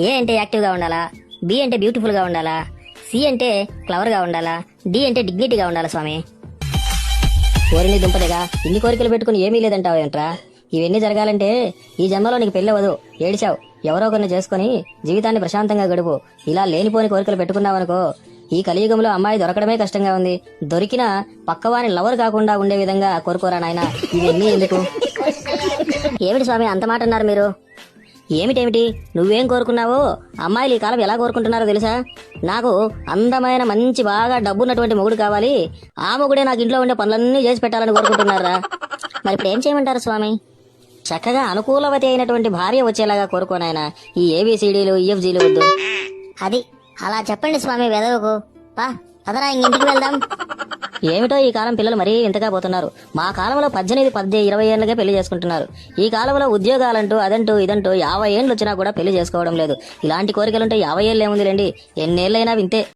ఏ అంటే యాక్టివ్గా ఉండాలా? బి అంటే బ్యూటిఫుల్గా ఉండాలా? సి అంటే క్లవర్గా ఉండాలా? డి అంటే డిగ్నిటీగా ఉండాలా స్వామి? కోరిని దుంపదేగా ఇన్ని కోరికలు పెట్టుకుని ఏమీ లేదంటావు ఏంట్రా? ఇవన్నీ జరగాలంటే ఈ జన్మలో నీకు పెళ్ళవదు ఏడిచావు. ఎవరో ఒకరిని చేసుకుని జీవితాన్ని ప్రశాంతంగా గడుపు. ఇలా లేనిపోని కోరికలు పెట్టుకున్నావనుకో ఈ కలియుగంలో అమ్మాయి దొరకడమే కష్టంగా ఉంది. దొరికినా పక్కవాని లవర్ కాకుండా ఉండే విధంగా కోరుకోరా నాయన? ఇవన్నీ ఎందుకు? ఏమిటి స్వామి అంత మాట అన్నారు మీరు? ఏమిటేమిటి? నువ్వేం కోరుకున్నావో? అమ్మాయిలు ఈ కాలం ఎలా కోరుకుంటున్నారో తెలుసా? నాకు అందమైన మంచి బాగా డబ్బున్నటువంటి మొగుడు కావాలి. ఆ మొగుడే నాకు ఇంట్లో ఉండే పనులన్నీ చేసి పెట్టాలని కోరుకుంటున్నారా? మరి ఇప్పుడు ఏం చేయమంటారు స్వామి? చక్కగా అనుకూలవతి అయినటువంటి భార్య వచ్చేలాగా కోరుకోనాయన ఈ ఏబిసిడీలు ఈఎఫ్జీలు వద్దు. అది అలా చెప్పండి స్వామి వెదవకు. పా పదరా ఇంటికి వెళ్దాం. ఏమిటో ఈ కాలం పిల్లలు మరీ ఇంతగా పోతున్నారు. మా కాలంలో పద్దెనిమిది పద్దె ఇరవై ఏళ్ళకే పెళ్ళి చేసుకుంటున్నారు. ఈ కాలంలో ఉద్యోగాలంటూ అదంటూ ఇదంటూ యాభై ఏళ్ళు వచ్చినా కూడా పెళ్ళి చేసుకోవడం లేదు. ఇలాంటి కోరికలుంటే యాభై ఏళ్ళు ఏముంది రండి ఎన్నేళ్ళైనా వింతే.